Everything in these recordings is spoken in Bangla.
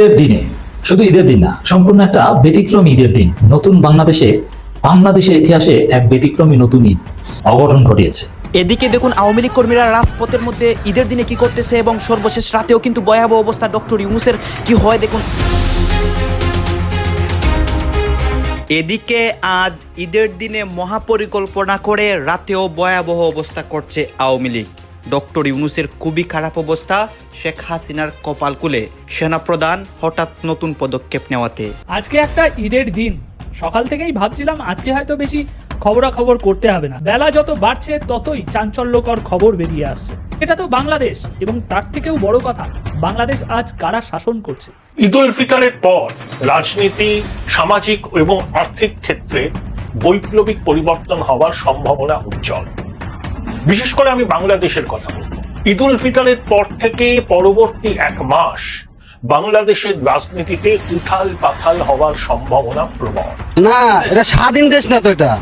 ঈদের দিনে, শুধু ঈদের দিন না, সম্পূর্ণ একটা ব্যতিক্রমী ঈদের দিন। নতুন বাংলাদেশে, বাংলাদেশের ইতিহাসে এক ব্যতিক্রমী নতুন ঈদ অঘটন ঘটিয়েছে। এদিকে দেখুন, আওয়ামী লীগ কর্মীরা রাজপথের মধ্যে ঈদের দিনে কি করতেছে এবং সর্বশেষ রাতেও কিন্তু ভয়াবহ অবস্থা। ডক্টর ইউনুসের কি হয় দেখুন। এদিকে আজ ঈদের দিনে মহাপরিকল্পনা করে রাতেও ভয়াবহ অবস্থা করছে আওয়ামী লীগ। ডক্টর ইউনুসের খুবই খারাপ অবস্থা শেখ হাসিনার কপাল কুলে। সেনাপ্রধান হঠাৎ নতুন পদক্ষেপ নেওয়াতে। আজকে একটা ঈদের দিন। সকাল থেকেই ভাবছিলাম আজকে হয়তো বেশি খবরাখবর করতে হবে না। বেলা যত বাড়ছে ততই চাঞ্চল্যকর খবর বেরিয়ে আসছে। এটা তো বাংলাদেশ এবং তার থেকেও বড় কথা বাংলাদেশ আজ কারা শাসন করছে? ঈদ উল ফিতরের পর রাজনীতি সামাজিক এবং আর্থিক ক্ষেত্রে বৈপ্লবিক পরিবর্তন হওয়ার সম্ভাবনা উজ্জ্বল। বিশেষ করে আমি বাংলাদেশের কথা বলব। ঈদ উল ফিতরের পর থেকে পরবর্তী এক মাস বাংলাদেশের রাজনীতিতে উথাল পাথাল হওয়ার সম্ভাবনা প্রবল। না এটা স্বাধীন দেশ না তো এটা?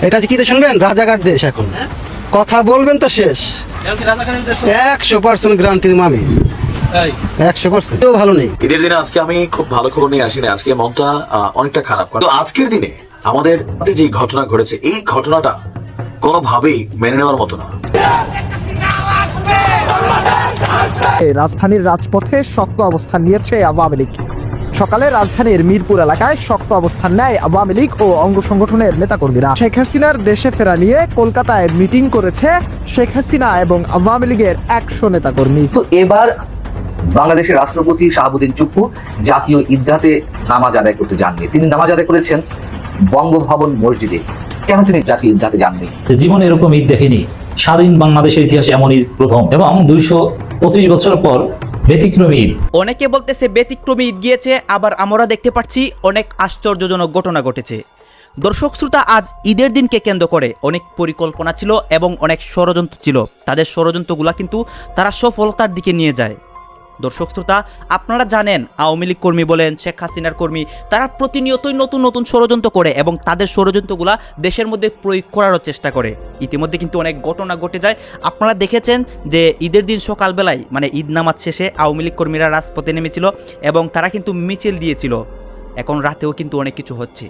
এটা কি দেশ? শুনবেন? রাজাঘাট দেশ এখন। কথা বলবেন তো শেষ। একশো পার্সেন্ট গ্যারান্টি মামি আমি। একশো পার্সেন্ট ভালো নেই। ঈদের দিনে আজকে আমি খুব ভালো খবর নিয়ে আসিনি। আজকে মনটা আহ, অনেকটা খারাপ। তো আজকের দিনে আমাদের যে ঘটনা ঘটেছে এই ঘটনাটা কোনোভাবেই মেনে নেওয়ার মতো না। রাজধানীর রাজপথে শক্ত অবস্থান নিয়েছে আওয়ামী লীগ। সকালে রাজধানীর মিরপুর এলাকায় শক্ত অবস্থান নেয় আওয়ামী লীগ ও অঙ্গ সংগঠনের নেতাকর্মীরা। শেখ হাসিনার দেশে ফেরা নিয়ে কলকাতায় মিটিং করেছে শেখ হাসিনা এবং আওয়ামী লীগের একশো নেতাকর্মী। তো এবার বাংলাদেশের রাষ্ট্রপতি শাহাবুদ্দিন চুপ্পু জাতীয় ঈদগাতে নামাজ আদায় করতে যাননি। তিনি নামাজ আদায় করেছেন বঙ্গভবন মসজিদে। কেন তিনি জাতীয় ঈদগাতে যাননি জীবনে এরকম ঈদ দেখেনি। স্বাধীন বাংলাদেশের ইতিহাসে এমন ঈদ প্রথম এবং দুইশো পঁচিশ বছর পর ব্যতিক্রমী ঈদ। অনেকে বলতেছে ব্যতিক্রমী ঈদ গিয়েছে আবার আমরা দেখতে পাচ্ছি অনেক আশ্চর্যজনক ঘটনা ঘটেছে। দর্শক শ্রোতা আজ ঈদের দিনকে কেন্দ্র করে অনেক পরিকল্পনা ছিল এবং অনেক ষড়যন্ত্র ছিল। তাদের ষড়যন্ত্রগুলো কিন্তু তারা সফলতার দিকে নিয়ে যায়। দর্শক শ্রোতা, আপনারা জানেন আওয়ামী লীগ কর্মী বলেন, শেখ হাসিনার কর্মী, তারা প্রতিনিয়তই নতুন নতুন ষড়যন্ত্র করে এবং তাদের ষড়যন্ত্রগুলো দেশের মধ্যে প্রয়োগ করারও চেষ্টা করে। ইতিমধ্যে কিন্তু অনেক ঘটনা ঘটে যায়। আপনারা দেখেছেন যে ঈদের দিন সকালবেলায় মানে ঈদ নামাজ শেষে আওয়ামী লীগ কর্মীরা রাজপথে নেমেছিল এবং তারা কিন্তু মিছিল দিয়েছিল। এখন রাতেও কিন্তু অনেক কিছু হচ্ছে।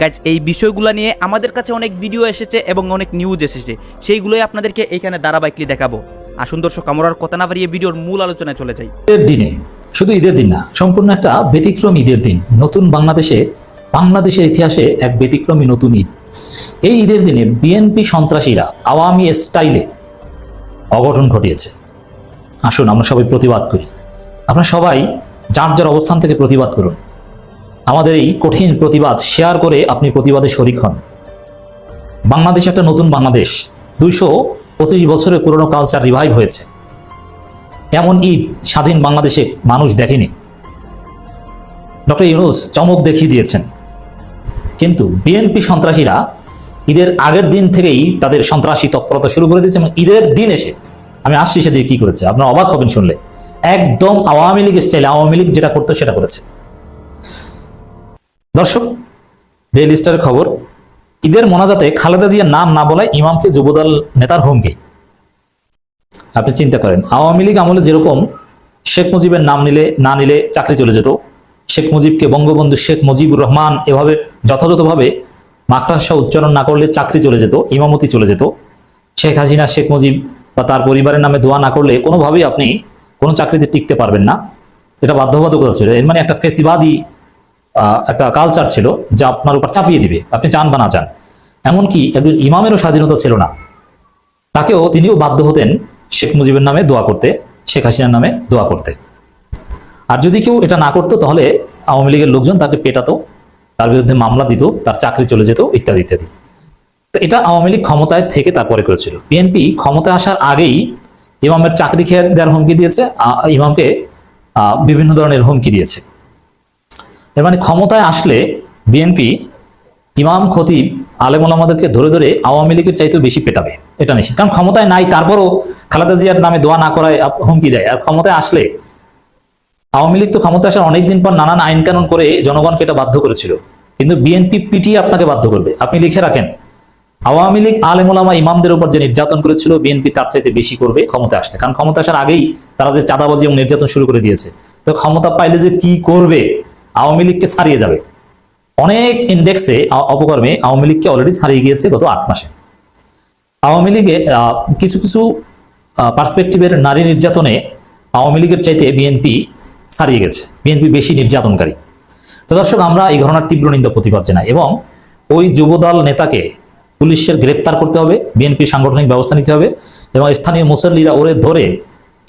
গাইজ, এই বিষয়গুলো নিয়ে আমাদের কাছে অনেক ভিডিও এসেছে এবং অনেক নিউজ এসেছে। সেইগুলোই আপনাদেরকে এইখানে ধারাবাহিকলি দেখাবো। আসুন দর্শক আমরা কথা না বাড়িয়ে ভিডিওর মূল আলোচনায় চলে যাই। ঈদের দিনে, শুধু ঈদের দিন না, সম্পূর্ণ একটা ব্যতিক্রমী ঈদের দিন, নতুন বাংলাদেশে, বাংলাদেশের ইতিহাসে এক ব্যতিক্রমী নতুন ঈদ। এই ঈদের দিনে বিএনপি সন্ত্রাসীরা আওয়ামী স্টাইলে অঘটন ঘটিয়েছে। আসুন, আমরা সবাই প্রতিবাদ করি। আপনারা সবাই যার যার অবস্থান থেকে প্রতিবাদ করুন। আমাদের এই কঠিন প্রতিবাদ শেয়ার করে আপনি প্রতিবাদে শরিক হন। বাংলাদেশ একটা নতুন বাংলাদেশ। দুইশো পঁচিশ বছরের পুরনো কালচার রিভাইভ হয়েছে। এমন ঈদ স্বাধীন বাংলাদেশে মানুষ দেখেনি। ডক্টর ইউনুস চমক দেখিয়ে দিয়েছেন। কিন্তু বিএনপি সন্ত্রাসীরা ঈদের আগের দিন থেকেই তাদের সন্ত্রাসী তৎপরতা শুরু করে দিয়েছে এবং ঈদের দিন এসে, আমি আসছি সেদিকে কি করেছে? আপনারা অবাক হবেন শুনলে। একদম আওয়ামী লীগ স্টাইলে আওয়ামী লীগ যেটা করতো সেটা করেছে। দর্শক ডেইলি খবর ঈদের মোনাজাতে খালেদা জিয়ার নাম না বলায় ইমামকে যুবদল নেতার হুমকি। আপনি চিন্তা করেন, আওয়ামী লীগ আমলে যেরকম শেখ মুজিবের নাম নিলে, না নিলে চাকরি চলে যেত, শেখ মুজিবকে বঙ্গবন্ধু শেখ মুজিবুর রহমান এভাবে যথাযথভাবে মাকড়াসা উচ্চারণ না করলে চাকরি চলে যেত, ইমামতি চলে যেত, শেখ হাসিনা, শেখ মুজিব বা তার পরিবারের নামে দোয়া না করলে কোনোভাবেই আপনি কোনো চাকরিতে টিকতে পারবেন না। এটা বাধ্যবাধকতা ছিল, এর মানে একটা ফেসিবাদী একটা কালচার ছিল যা আপনার উপর চাপিয়ে দিবে, আপনি চান বা না চান। এমনকি একজন ইমামেরও স্বাধীনতা ছিল না। তাকেও তিনিও বাধ্য হতেন শেখ মুজিবের নামে দোয়া করতে, শেখ হাসিনার নামে দোয়া করতে। আর যদি কেউ এটা না করতো, তাহলে আওয়ামী লীগের লোকজন তাকে পেটাতো, তার বিরুদ্ধে মামলা দিত, তার চাকরি চলে যেত, ইত্যাদি ইত্যাদি। তো এটা আওয়ামী লীগ ক্ষমতায় থেকে তারপরে করেছিল। বিএনপি ক্ষমতায় আসার আগেই ইমামের চাকরি খেয়ে দেওয়ার হুমকি দিয়েছে ইমামকে বিভিন্ন ধরনের হুমকি দিয়েছে। এর মানে ক্ষমতায় আসলে বিএনপি ইমাম, খতিব, আলেম আমাদেরকে ধরে ধরে আওয়ামী লীগের চাইতেও বেশি পেটাবে। এটা নিশ্চিত। কারণ ক্ষমতায় নাই, তারপরও খালেদা জিয়ার নামে দোয়া না করায় হুমকি দেয়। আর ক্ষমতায় আসলে আওয়ামী লীগ তো ক্ষমতায় আসার অনেকদিন পর নানান আইন কানুন করে জনগণকে এটা বাধ্য করেছিল। কিন্তু বিএনপি পিটিয়ে আপনাকে বাধ্য করবে। আপনি লিখে রাখেন, আওয়ামী লীগ আলেমুলামা ইমামদের উপর যে নির্যাতন করেছিল, বিএনপি তার চাইতে বেশি করবে ক্ষমতা আসলে। কারণ ক্ষমতা আসার আগেই তারা যে চাঁদাবাজি এবং নির্যাতন শুরু করে দিয়েছে। তো ক্ষমতা পাইলে যে কি করবে? আওয়ামী লীগকে ছাড়িয়ে যাবে। অনেক ইন্ডেক্সে অপকর্মে আওয়ামী লীগকে অলরেডি ছাড়িয়ে গিয়েছে গত আট মাসে। আওয়ামী লীগে কিছু কিছু পার্সপেক্টিভের নারী নির্যাতনে আওয়ামী লীগের চাইতে বিএনপি ছাড়িয়ে গেছে। বিএনপি বেশি নির্যাতনকারী। তো দর্শক, আমরা এই ঘটনার তীব্র নিন্দা প্রতিবাদ জানাই এবং ওই যুবদল নেতাকে পুলিশের গ্রেপ্তার করতে হবে বিএনপি সাংগঠনিক ব্যবস্থা নিতে হবে এবং স্থানীয় মুসল্লিরা ওরে ধরে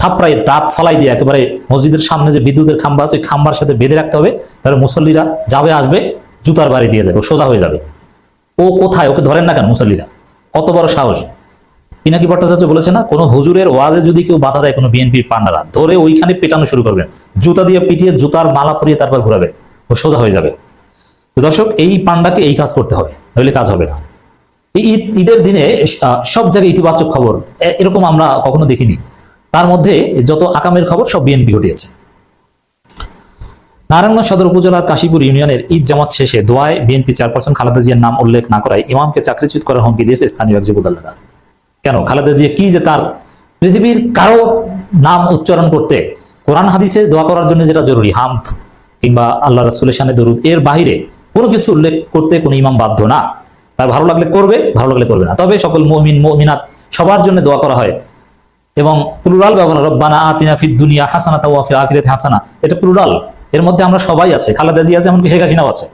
থাপড়াই দাঁত ফালাই দিয়ে একেবারে মসজিদের সামনে যে বিদ্যুতের খাম্বা আছে, ওই খাম্বার সাথে বেঁধে রাখতে হবে, তাহলে মুসল্লিরা যাবে, আসবে, জুতার বাড়ি দিয়ে যাবে সোজা হয়ে যাবে। ও কোথায়? ওকে ধরেন না কেন মুসল্লিরা? কত বড় সাহস। পিনাকি ভট্টাচার্য বলেছে না, কোনো হুজুরের ওয়াজে যদি কেউ বাধা দেয় কোনো বিএনপির পান্ডারা, ধরে ওইখানে পেটানো শুরু করবেন। জুতা দিয়ে পিটিয়ে জুতার মালা পরিয়ে তারপর ঘুরাবে, ও সোজা হয়ে যাবে। তো দর্শক, এই পান্ডাকে এই কাজ করতে হবে, নইলে কাজ হবে না। এই ঈদ, ঈদের দিনে সব জায়গায় ইতিবাচক খবর এরকম আমরা কখনো দেখিনি। তার মধ্যে যত আকামের খবর, সব বিএনপি ঘটিয়েছে। নারায়ণগঞ্জ সদর উপজেলার কাশীপুর ইউনিয়নের ঈদ জামাত শেষে দোয়ায় বিএনপি চেয়ারপারসন খালেদা জিয়ার নাম উল্লেখ না করায় ইমামকে চাকরিচ্যুত করার হুমকি দিয়েছে স্থানীয় এক যুবদল নেতা। কেন? খালেদা জিয়া কি যে তার পৃথিবীর কারও নাম উচ্চারণ করতে কোরআন হাদিসে দোয়া করার জন্য যেটা জরুরি, হামদ কিংবা আল্লাহ রাসুলের দরুদ, এর বাইরে কোনো কিছু উল্লেখ করতে কোনো ইমাম বাধ্য না। তার ভালো লাগলে করবে, ভালো লাগলে করবে না। তবে সকল মমিন, মমিনাত সবার জন্য দোয়া করা হয় এবং প্লুরাল ব্যবহার রব্বানা আতিনা ফিদ দুনিয়া হাসানা তাওয়া ফিল আখিরাতি হাসানা। এটা প্লুরাল এর মধ্যে আমরা সবাই আছে, খালেদা জিয়া আছে, এমনকি শেখ হাসিনাও আছে।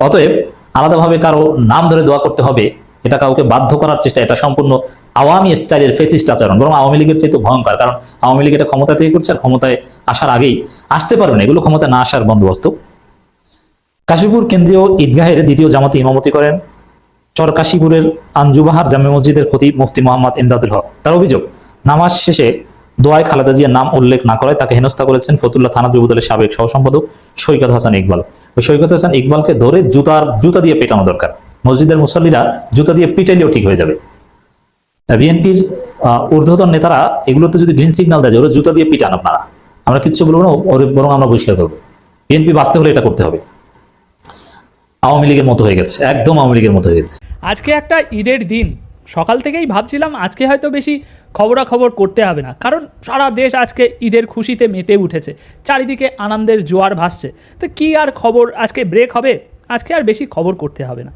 অতএব আলাদাভাবে কারও নাম ধরে দোয়া করতে হবে, এটা কাউকে বাধ্য করার চেষ্টা, এটা সম্পূর্ণ আওয়ামী স্টাইলের ফেসিস্ট আচরণ। বরং আওয়ামী লীগের চেয়ে তো ভয়ঙ্কর, কারণ আওয়ামী লীগ এটা ক্ষমতা থেকে করছে আর ক্ষমতায় আসার আগেই। আসতে পারবে না, এগুলো ক্ষমতা না আসার বন্দোবস্ত। কাশীপুর কেন্দ্রীয় ঈদগাহের দ্বিতীয় জামাতে ইমামতি করেন চর কাশীপুরের আঞ্জুবাহার জামে মসজিদের খতিব মুফতি মোহাম্মদ ইমদাদুল হক। তার অভিযোগ নামাজ শেষে দোয়ায় খালেদা জিয়ার নাম উল্লেখ না করায় তাকে হেনস্থা করেছেন ফতুল্লাহ থানা যুবদলের সাবেক সহ সম্পাদক সৈকত হাসান ইকবাল। ওই সৈকত হাসান ইকবালকে ধরে জুতার, জুতা দিয়ে পেটানো দরকার। মসজিদের মুসল্লিরা জুতা দিয়ে পিটাইলেও ঠিক হয়ে যাবে। বিএনপির ঊর্ধ্বতন নেতারা এগুলোতে যদি গ্রিন সিগন্যাল দেয় ওরা জুতা দিয়ে পিটান আপনারা, আমরা কিচ্ছু বলব না, ওর বরং আমরা বহিষ্কার করব। বিএনপি বাঁচতে হলে এটা করতে হবে। আওয়ামী লীগের মতো হয়ে গেছে, একদম আওয়ামী লীগের মতো হয়ে গেছে। আজকে একটা ঈদের দিন। সকাল থেকেই ভাবছিলাম আজকে হয়তো বেশি খবরাখবর করতে হবে না। কারণ সারা দেশ আজকে ঈদের খুশিতে মেতে উঠেছে। চারিদিকে আনন্দের জোয়ার ভাসছে। তো কি আর খবর? আজকে ব্রেক হবে? আজকে আর বেশি খবর করতে হবে না।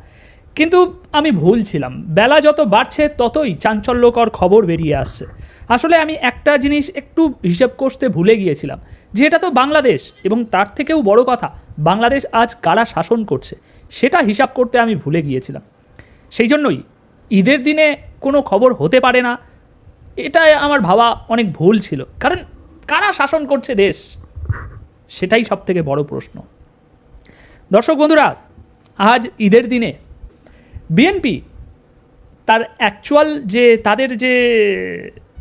কিন্তু আমি ভুল ছিলাম। বেলা যত বাড়ছে, ততই চাঞ্চল্যকর খবর বেরিয়ে আসছে। আসলে আমি একটা জিনিস একটু হিসেব করতে ভুলে গিয়েছিলাম। যে এটা তো বাংলাদেশ, এবং তার থেকেও বড় কথা, বাংলাদেশ আজ কারা শাসন করছে, সেটা হিসাব করতে আমি ভুলে গিয়েছিলাম। সেই জন্যই ঈদের দিনে কোনো খবর হতে পারে না। এটা আমার ভাবা অনেক ভুল ছিল। কারণ কারা শাসন করছে দেশ? সেটাই সব থেকে বড় প্রশ্ন। দর্শক বন্ধুরা, আজ ঈদের দিনে বিএনপি তার অ্যাকচুয়াল যে তাদের যে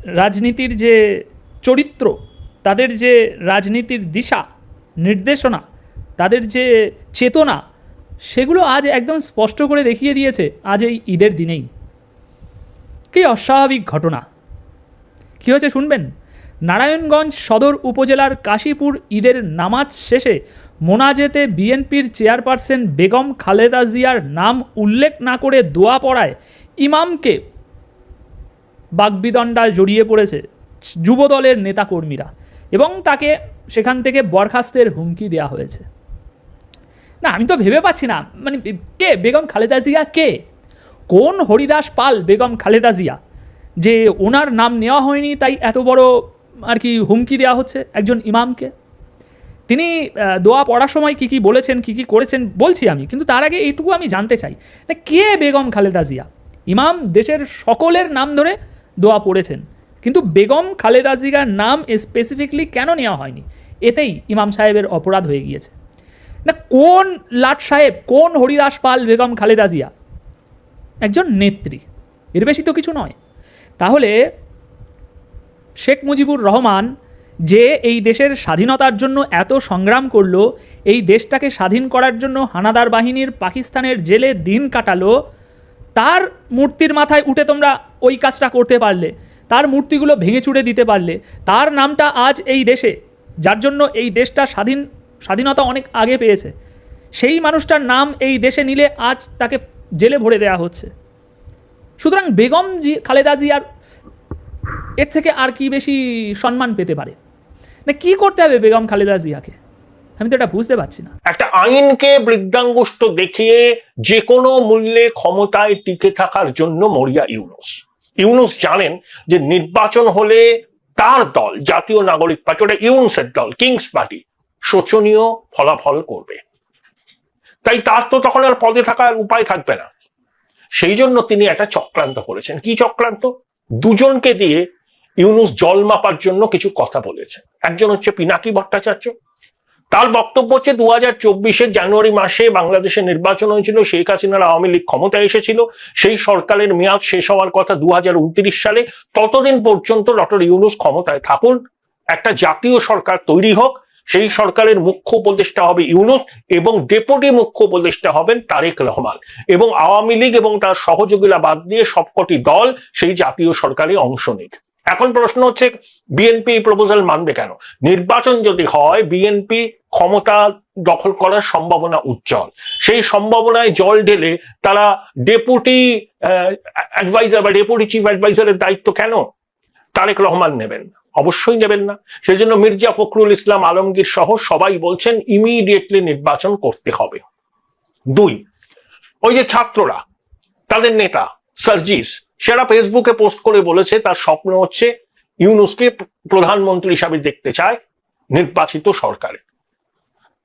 রাজনীতির যে চরিত্র, তাদের যে রাজনীতির দিশা, নির্দেশনা, তাদের যে চেতনা, সেগুলো আজ একদম স্পষ্ট করে দেখিয়ে দিয়েছে আজ এই ঈদের দিনেই। কী অস্বাভাবিক ঘটনা। কী হয়েছে শুনবেন? নারায়ণগঞ্জ সদর উপজেলার কাশীপুর ঈদের নামাজ শেষে মোনাজেতে বিএনপির চেয়ারপারসন বেগম খালেদা জিয়ার নাম উল্লেখ না করে দোয়া পড়ায় ইমামকে বাগবিদণ্ডায় জড়িয়ে পড়েছে যুবদলের নেতাকর্মীরা এবং তাকে সেখান থেকে বরখাস্তের হুমকি দেওয়া হয়েছে। না, আমি তো ভেবে পাচ্ছি না। মানে কে? বেগম খালেদা জিয়া কে? কোন হরিদাস পাল বেগম খালেদা জিয়া? যে ওনার নাম নেওয়া হয়নি, তাই এত বড় আর কি হুমকি দেওয়া হচ্ছে একজন ইমামকে? তিনি দোয়া পড়ার সময় কি কি বলেছেন, কি কি করেছেন বলছি আমি, কিন্তু তার আগে এইটুকু আমি জানতে চাই। কে বেগম খালেদা জিয়া? ইমাম দেশের সকলের নাম ধরে দোয়া পড়েছেন, কিন্তু বেগম খালেদা জিয়ার নাম স্পেসিফিকলি কেন নেওয়া হয়নি? এতেই ইমাম সাহেবের অপরাধ হয়ে গিয়েছে। না কোন লাট সাহেব, কোন হরিদাস পাল বেগম খালেদা জিয়া একজন নেত্রী। এর বেশি তো কিছু নয়। তাহলে শেখ মুজিবুর রহমান যে এই দেশের স্বাধীনতার জন্য এত সংগ্রাম করল, এই দেশটাকে স্বাধীন করার জন্য হানাদার বাহিনীর পাকিস্তানের জেলে দিন কাটালো, তার মূর্তির মাথায় উঠে তোমরা ওই কাজটা করতে পারলে, তার মূর্তিগুলো ভেঙে চুড়ে দিতে পারলে, তার নামটা আজ এই দেশে, যার জন্য এই দেশটা স্বাধীন, স্বাধীনতা অনেক আগে পেয়েছে। সেই মানুষটার নাম এই দেশে নিলে আজ তাকে জেলে ভরে দেওয়া হচ্ছে। সুতরাং বেগম জি, খালেদা জিয়ার এর থেকে আর কি বেশি সম্মান পেতে পারে? না, কি করতে হবে বেগম খালেদা জিয়াকে? আমি তো এটা বুঝতে পারছি না। একটা আইনকে বৃদ্ধাঙ্গুষ্ট দেখিয়ে যে কোনো মূল্যে ক্ষমতায় টিকে থাকার জন্য মরিয়া ইউনুস। ইউনুস জানেন যে নির্বাচন হলে তার দল, জাতীয় নাগরিক পার্টি, ওটা ইউনুসের দল, কিংস পার্টি, শোচনীয় ফলাফল করবে। তাই তার তো তখন আর পদে থাকার উপায় থাকবে না। সেই জন্য তিনি একটা চক্রান্ত করেছেন। কি চক্রান্ত? দুজনকে দিয়ে ইউনুস জল মাপার জন্য কিছু কথা বলেছেন। একজন হচ্ছে পিনাকি ভট্টাচার্য। তার বক্তব্য হচ্ছে দু হাজার জানুয়ারি মাসে বাংলাদেশে নির্বাচন হয়েছিল, শেখ হাসিনার আওয়ামী লীগ ক্ষমতায় এসেছিল। সেই সরকারের মেয়াদ শেষ হওয়ার কথা দু হাজার উনত্রিশ সালে। ততদিন পর্যন্ত ডক্টর ইউনুস ক্ষমতায় থাকুন। একটা জাতীয় সরকার তৈরি হোক। সেই সরকারের মুখ্য উপদেষ্টা হবে ইউনুস এবং ডেপুটি মুখ্য উপদেষ্টা হবেন তারেক রহমান। এবং আওয়ামী লীগ এবং তার সহযোগীরা বাদ দিয়ে সবকটি দল সেই জাতীয় সরকারে অংশ নিক। এখন প্রশ্ন হচ্ছে বিএনপি প্রপোজাল মানবে কেন? নির্বাচন যদি হয় বিএনপি ক্ষমতা দখল করার সম্ভাবনা উজ্জ্বল। সেই সম্ভাবনায় জল ঢেলে তারা ডেপুটি অ্যাডভাইজার বা ডেপুটি চিফ অ্যাডভাইজারের দায়িত্ব কেন? তারেক রহমান নেবেন। অবশ্যই নেবেন না। সেজন্য মির্জা ফখরুল ইসলাম আলমগীর সহ সবাই বলছেন ইমিডিয়েটলি নির্বাচন করতে হবে। দুই, ওই যে ছাত্ররা, তাদের নেতা, সার্জিস, সেরা ফেসবুকে পোস্ট করে বলেছে, তার স্বপ্ন হচ্ছে ইউনুসকে প্রধানমন্ত্রী হিসাবে দেখতে চায় নির্বাচিত সরকারে।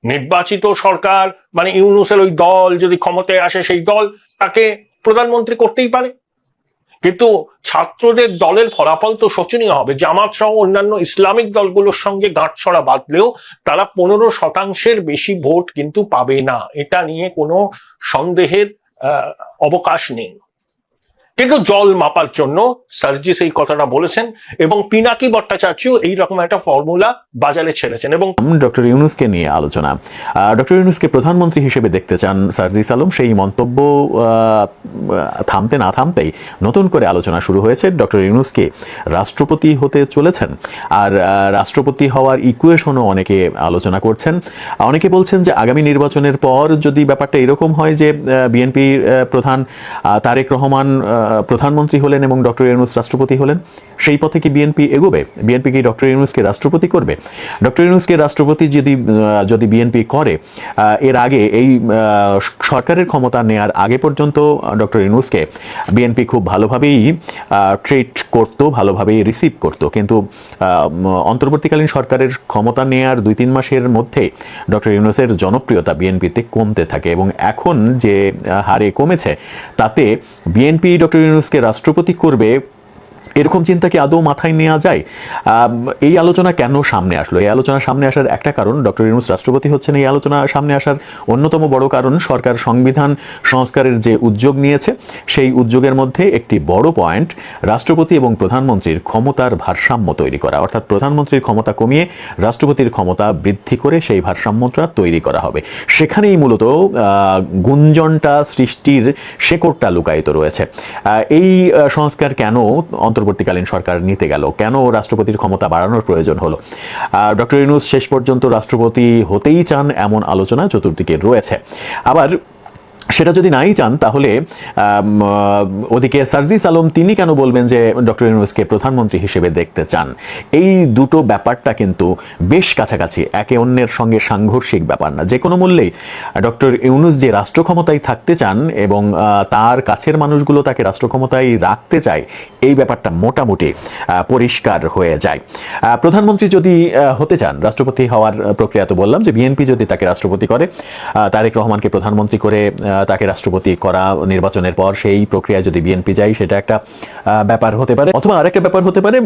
নির্বাচিত সরকার মানে ইউনুসের ওই দল যদি ক্ষমতায় আসে, সেই দল তাকে প্রধানমন্ত্রী করতেই পারে। কিন্তু ছাত্রদের দলের ফলাফল তো শোচনীয় হবে। জামাত সহ অন্যান্য ইসলামিক দলগুলোর সঙ্গে গাঁটছড়া বাঁধলেও তারা পনেরো শতাংশের বেশি ভোট কিন্তু পাবে না। এটা নিয়ে কোনো সন্দেহের অবকাশ নেই। কিন্তু জল মাপার জন্য সার্জি সেই কথাটা বলেছেন এবং পিনাকি ভট্টাচার্য এইরকম একটা ফর্মুলা বাজারে ছেড়েছেন এবং ডক্টর ইউনুসকে নিয়ে আলোচনা। ডক্টর ইউনুসকে প্রধানমন্ত্রী হিসেবে দেখতে চান সার্জিস আলম সেই মন্তব্য থামতে না থামতেই নতুন করে আলোচনা শুরু হয়েছে। ডক্টর ইউনুসকে রাষ্ট্রপতি হতে চলেছেন আর রাষ্ট্রপতি হওয়ার ইকুয়েশনও অনেকে আলোচনা করছেন। অনেকে বলছেন যে আগামী নির্বাচনের পর যদি ব্যাপারটা এরকম হয় যে বিএনপি প্রধান তারেক রহমান প্রধানমন্ত্রী হলেন এবং ডক্টর ইউনুস রাষ্ট্রপতি হলেন। সেই পথে কি বিএনপি এগোবে? বিএনপি কি ডক্টর ইউনুসকে রাষ্ট্রপতি করবে? ডক্টর ইউনুসকে রাষ্ট্রপতি যদি যদি বিএনপি করে এর আগে এই সরকারের ক্ষমতা নেয়ার আগে পর্যন্ত ডক্টর ইউনুসকে বিএনপি খুব ভালোভাবেই ট্রিট করত, ভালোভাবেই রিসিভ করত। কিন্তু অন্তর্বর্তীকালীন সরকারের ক্ষমতা নেয়ার দুই তিন মাসের মধ্যে ডক্টর ইউনুসের জনপ্রিয়তা বিএনপিতে কমতে থাকে এবং এখন যে হারে কমেছে, তাতে বিএনপি ডক্টর ইউনুসকে রাষ্ট্রপতি করবে এরকম চিন্তা কি আদৌ মাথায় নেওয়া যায়? এই আলোচনা কেন সামনে আসলো? এই আলোচনা সামনে আসার একটা কারণ, ডক্টর ইউনুস রাষ্ট্রপতি হচ্ছেন, এই আলোচনা সামনে আসার অন্যতম বড় কারণ সরকার সংবিধান সংস্কারের যে উদ্যোগ নিয়েছে, সেই উদ্যোগের মধ্যে একটি বড় পয়েন্ট, রাষ্ট্রপতি এবং প্রধানমন্ত্রীর ক্ষমতার ভারসাম্য তৈরি করা। অর্থাৎ প্রধানমন্ত্রীর ক্ষমতা কমিয়ে রাষ্ট্রপতির ক্ষমতা বৃদ্ধি করে সেই ভারসাম্যটা তৈরি করা হবে। সেখানেই মূলত গুঞ্জনটা, সৃষ্টির শেকড়টা লুকায়িত রয়েছে। এই সংস্কার কেন অন্তর্বর্তীকালীন সরকার নিতে গেল। কেন রাষ্ট্রপতির ক্ষমতা বাড়ানোর প্রয়োজন হলো? ডক্টর ইউনুস শেষ পর্যন্ত রাষ্ট্রপতি হতেই চান এমন আলোচনা চতুর্দিকে রয়েছে। আবার সেটা যদি নাই চান, তাহলে ওদিকে সার্জিস আলম, তিনি কেন বলবেন যে ডক্টর ইউনুসকে প্রধানমন্ত্রী হিসেবে দেখতে চান? এই দুটো ব্যাপারটা কিন্তু বেশ কাছাকাছি, একে অন্যের সঙ্গে সাংঘর্ষিক ব্যাপার না। যে কোনো মূল্যেই ডক্টর ইউনুস যে রাষ্ট্র ক্ষমতায় থাকতে চান এবং তার কাছের মানুষগুলো তাকে রাষ্ট্র ক্ষমতায় রাখতে চায়, এই ব্যাপারটা মোটামুটি পরিষ্কার হয়ে যায়। প্রধানমন্ত্রী যদি হতে চান, রাষ্ট্রপতি হওয়ার প্রক্রিয়া তো বললাম যে, বিএনপি যদি তাকে রাষ্ট্রপতি করে তারেক রহমানকে প্রধানমন্ত্রী করে তাকে রাষ্ট্রপতি করা নির্বাচনের পর সেই প্রক্রিয়ায় যদি বিএনপি যায়, সেটা একটা ব্যাপার হতে পারে। অথবা আরেকটা ব্যাপার হতে পারে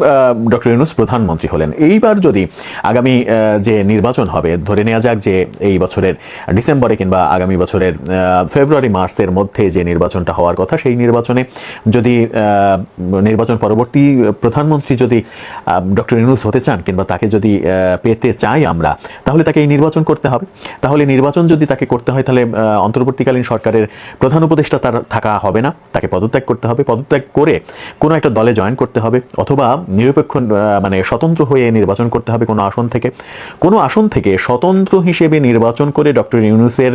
ডক্টর ইউনুস প্রধানমন্ত্রী হলেন। এইবার যদি আগামী যে নির্বাচন হবে, ধরে নেওয়া যাক যে এই বছরের ডিসেম্বরে কিংবা আগামী বছরের ফেব্রুয়ারি, মার্চের মধ্যে যে নির্বাচনটা হওয়ার কথা, সেই নির্বাচনে যদি নির্বাচন পরবর্তী প্রধানমন্ত্রী যদি ডক্টর ইউনুস হতে চান কিংবা তাকে যদি পেতে চাই আমরা, তাহলে তাকে এই নির্বাচন করতে হবে। তাহলে নির্বাচন যদি তাকে করতে হয়, তাহলে অন্তর্বর্তীকালীন সরকারের প্রধান উপদেষ্টা তার থাকা হবে না, তাকে পদত্যাগ করতে হবে। পদত্যাগ করে কোনো একটা দলে জয়েন করতে হবে অথবা নিরপেক্ষ মানে স্বতন্ত্র হয়ে নির্বাচন করতে হবে কোনো আসন থেকে। কোনো আসন থেকে স্বতন্ত্র হিসেবে নির্বাচন করে ডক্টর ইউনুসের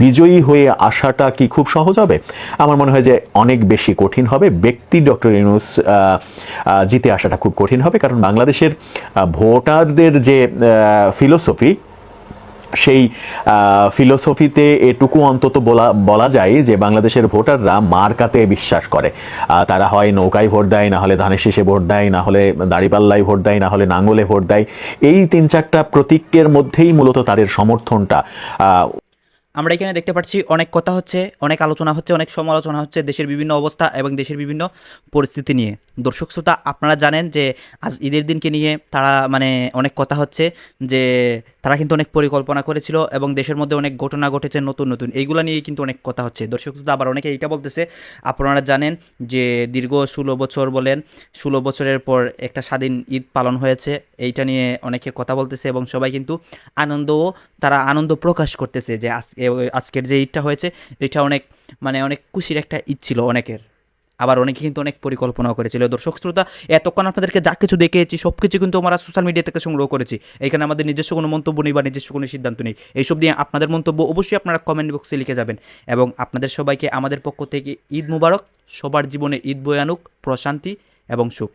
বিজয়ী হয়ে আসাটা কি খুব সহজ হবে? আমার মনে হয় যে অনেক বেশি কঠিন হবে। ব্যক্তি ডক্টর ইউনুস জিতে আসাটা খুব কঠিন হবে। কারণ বাংলাদেশের ভোটারদের যে ফিলোসফি সেই ফিলোসফিতে এটুকু অন্তত বলা বলা যায় যে বাংলাদেশের ভোটাররা মার্কাতে বিশ্বাস করে। তারা হয় নৌকায় ভোট দেয়, না হলে ধানের শীষে ভোট দেয়, না হলে দাড়িপাল্লায় ভোট দেয়, না হলে নাঙ্গলে ভোট দেয়। এই তিন চারটা প্রতীকের মধ্যেই মূলত তাদের সমর্থনটা আমরা এখানে দেখতে পাচ্ছি অনেক কথা হচ্ছে, অনেক আলোচনা হচ্ছে, অনেক সমালোচনা হচ্ছে দেশের বিভিন্ন অবস্থা এবং দেশের বিভিন্ন পরিস্থিতি নিয়ে। দর্শক শ্রোতা, আপনারা জানেন যে আজ ঈদের দিনকে নিয়ে তারা মানে অনেক কথা হচ্ছে যে তারা কিন্তু অনেক পরিকল্পনা করেছিল এবং দেশের মধ্যে অনেক ঘটনা ঘটেছে, নতুন নতুন। এইগুলো নিয়ে কিন্তু অনেক কথা হচ্ছে। দর্শক তো আবার অনেকে এইটা বলতেছে, আপনারা জানেন যে দীর্ঘ ষোলো বছর বলেন, ষোলো বছরের পর একটা স্বাধীন ঈদ পালন হয়েছে, এইটা নিয়ে অনেকে কথা বলতেছে এবং সবাই কিন্তু আনন্দও, তারা আনন্দ প্রকাশ করতেছে যে আজকের যে ঈদটা হয়েছে, এটা অনেক মানে অনেক খুশির একটা ঈদ ছিল অনেকের। আবার অনেকে কিন্তু অনেক পরিকল্পনাও করেছিল। দর্শক শ্রোতা, এতক্ষণ আপনাদেরকে যা কিছু দেখেছি সব কিছু কিন্তু আমরা সোশ্যাল মিডিয়া থেকে সংগ্রহ করেছি। এখানে আমাদের নিজস্ব কোনো মন্তব্য নেই বা নিজস্ব কোনো সিদ্ধান্ত নেই। এইসব দিয়ে আপনাদের মন্তব্য অবশ্যই আপনারা কমেন্ট বক্সে লিখে যাবেন এবং আপনাদের সবাইকে আমাদের পক্ষ থেকে ঈদ মুবারক। সবার জীবনে ঈদ বয়ানুক প্রশান্তি এবং সুখ।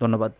ধন্যবাদ।